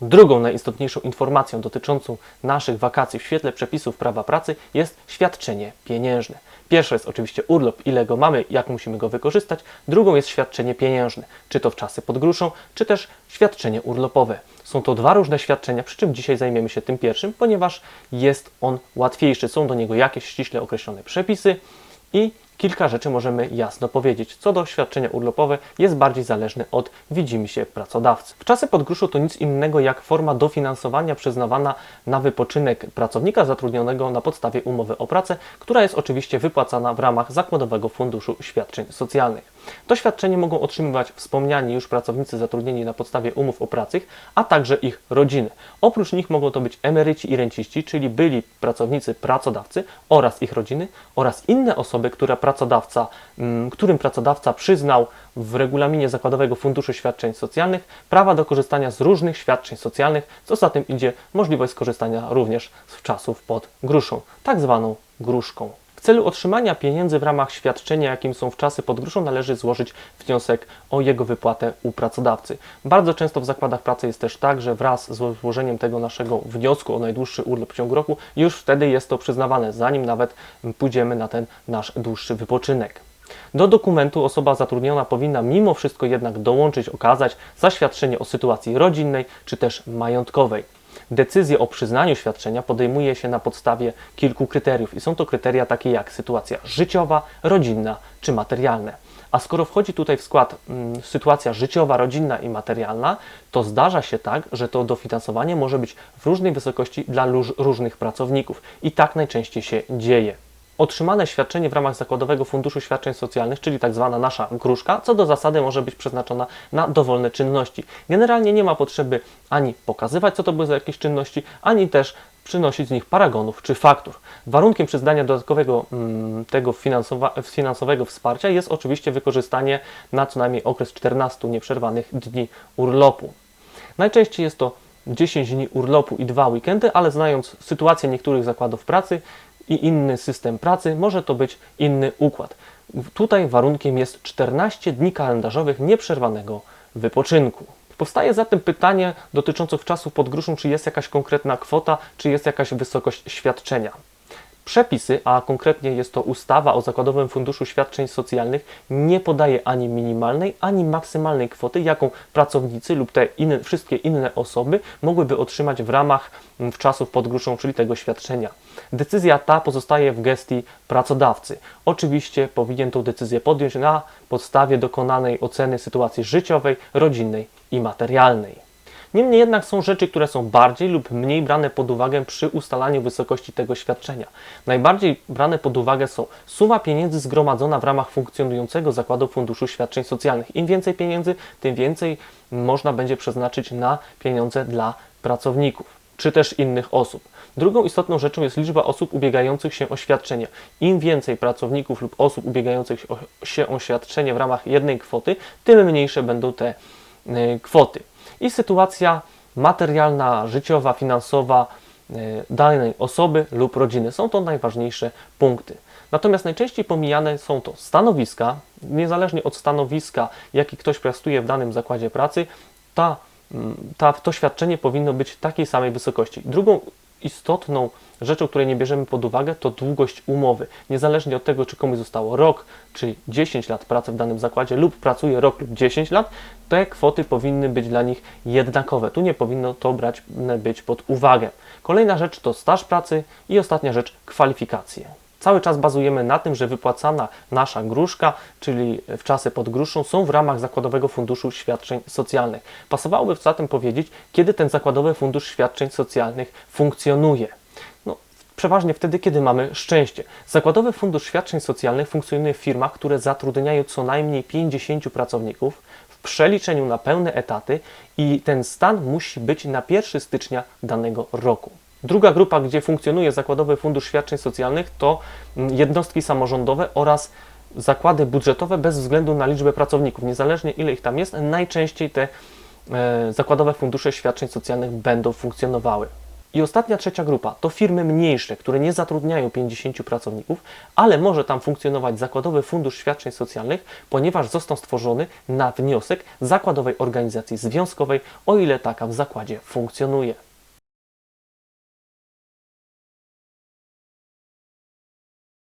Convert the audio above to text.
Drugą najistotniejszą informacją dotyczącą naszych wakacji w świetle przepisów prawa pracy jest świadczenie pieniężne. Pierwsze jest oczywiście urlop, ile go mamy, jak musimy go wykorzystać. Drugą jest świadczenie pieniężne, czy to w czasy pod gruszą, czy też świadczenie urlopowe. Są to dwa różne świadczenia, przy czym dzisiaj zajmiemy się tym pierwszym, ponieważ jest on łatwiejszy. Są do niego jakieś ściśle określone przepisy i kilka rzeczy możemy jasno powiedzieć. Co do świadczenia urlopowe jest bardziej zależne od widzimy się pracodawcy. W czasy pod gruszą to nic innego jak forma dofinansowania przyznawana na wypoczynek pracownika zatrudnionego na podstawie umowy o pracę, która jest oczywiście wypłacana w ramach Zakładowego Funduszu Świadczeń Socjalnych. To świadczenie mogą otrzymywać wspomniani już pracownicy zatrudnieni na podstawie umów o pracy, a także ich rodziny. Oprócz nich mogą to być emeryci i renciści, czyli byli pracownicy pracodawcy oraz ich rodziny oraz inne osoby, które pracodawca, mm, którym pracodawca przyznał w regulaminie Zakładowego Funduszu Świadczeń Socjalnych prawa do korzystania z różnych świadczeń socjalnych, co za tym idzie możliwość skorzystania również z czasów pod gruszą, tak zwaną gruszką. W celu otrzymania pieniędzy w ramach świadczenia, jakim są w czasy pod gruszą, należy złożyć wniosek o jego wypłatę u pracodawcy. Bardzo często w zakładach pracy jest też tak, że wraz z złożeniem tego naszego wniosku o najdłuższy urlop w ciągu roku, już wtedy jest to przyznawane, zanim nawet pójdziemy na ten nasz dłuższy wypoczynek. Do dokumentu osoba zatrudniona powinna mimo wszystko jednak dołączyć, okazać zaświadczenie o sytuacji rodzinnej czy też majątkowej. Decyzję o przyznaniu świadczenia podejmuje się na podstawie kilku kryteriów i są to kryteria takie jak sytuacja życiowa, rodzinna czy materialna. A skoro wchodzi tutaj w skład mm, sytuacja życiowa, rodzinna i materialna, to zdarza się tak, że to dofinansowanie może być w różnej wysokości dla róż- różnych pracowników i tak najczęściej się dzieje. Otrzymane świadczenie w ramach Zakładowego Funduszu Świadczeń Socjalnych, czyli tak zwana nasza gruszka, co do zasady może być przeznaczona na dowolne czynności. Generalnie nie ma potrzeby ani pokazywać, co to były za jakieś czynności, ani też przynosić z nich paragonów czy faktur. Warunkiem przyznania dodatkowego mm, tego finansowego wsparcia jest oczywiście wykorzystanie na co najmniej okres 14 nieprzerwanych dni urlopu. Najczęściej jest to 10 dni urlopu i dwa weekendy, ale znając sytuację niektórych zakładów pracy i inny system pracy, może to być inny układ. Tutaj warunkiem jest 14 dni kalendarzowych nieprzerwanego wypoczynku. Powstaje zatem pytanie dotyczące czasu pod gruszą, czy jest jakaś konkretna kwota, czy jest jakaś wysokość świadczenia. Przepisy, a konkretnie jest to ustawa o Zakładowym Funduszu Świadczeń Socjalnych, nie podaje ani minimalnej, ani maksymalnej kwoty, jaką pracownicy lub te inne, wszystkie inne osoby mogłyby otrzymać w ramach mm, w czasów pod gruszą, czyli tego świadczenia. Decyzja ta pozostaje w gestii pracodawcy. Oczywiście powinien tę decyzję podjąć na podstawie dokonanej oceny sytuacji życiowej, rodzinnej i materialnej. Niemniej jednak są rzeczy, które są bardziej lub mniej brane pod uwagę przy ustalaniu wysokości tego świadczenia. Najbardziej brane pod uwagę są suma pieniędzy zgromadzona w ramach funkcjonującego Zakładu Funduszu Świadczeń Socjalnych. Im więcej pieniędzy, tym więcej można będzie przeznaczyć na pieniądze dla pracowników czy też innych osób. Drugą istotną rzeczą jest liczba osób ubiegających się o świadczenie. Im więcej pracowników lub osób ubiegających się o- świadczenie w ramach jednej kwoty, tym mniejsze będą te y, kwoty. I sytuacja materialna, życiowa, finansowa y, danej osoby lub rodziny są to najważniejsze punkty. Natomiast najczęściej pomijane są to stanowiska, niezależnie od stanowiska, jaki ktoś pracuje w danym zakładzie pracy, ta, ta, to świadczenie powinno być takiej samej wysokości. Drugą istotną rzeczą, której nie bierzemy pod uwagę, to długość umowy. Niezależnie od tego, czy komuś zostało rok, czy 10 lat pracy w danym zakładzie, lub pracuje rok lub 10 lat, te kwoty powinny być dla nich jednakowe. Tu nie powinno to brać być pod uwagę. Kolejna rzecz to staż pracy i ostatnia rzecz kwalifikacje. Cały czas bazujemy na tym, że wypłacana nasza gruszka, czyli w czasy pod gruszą, są w ramach Zakładowego Funduszu Świadczeń Socjalnych. Pasowałoby zatem powiedzieć, kiedy ten Zakładowy Fundusz Świadczeń Socjalnych funkcjonuje. No, przeważnie wtedy, kiedy mamy szczęście. Zakładowy Fundusz Świadczeń Socjalnych funkcjonuje w firmach, które zatrudniają co najmniej 50 pracowników w przeliczeniu na pełne etaty i ten stan musi być na 1 stycznia danego roku. Druga grupa, gdzie funkcjonuje Zakładowy Fundusz Świadczeń Socjalnych, to mm, jednostki samorządowe oraz zakłady budżetowe bez względu na liczbę pracowników. Niezależnie ile ich tam jest, najczęściej te e, zakładowe fundusze świadczeń socjalnych będą funkcjonowały. I ostatnia, trzecia grupa to firmy mniejsze, które nie zatrudniają 50 pracowników, ale może tam funkcjonować Zakładowy Fundusz Świadczeń Socjalnych, ponieważ został stworzony na wniosek zakładowej organizacji związkowej, o ile taka w zakładzie funkcjonuje.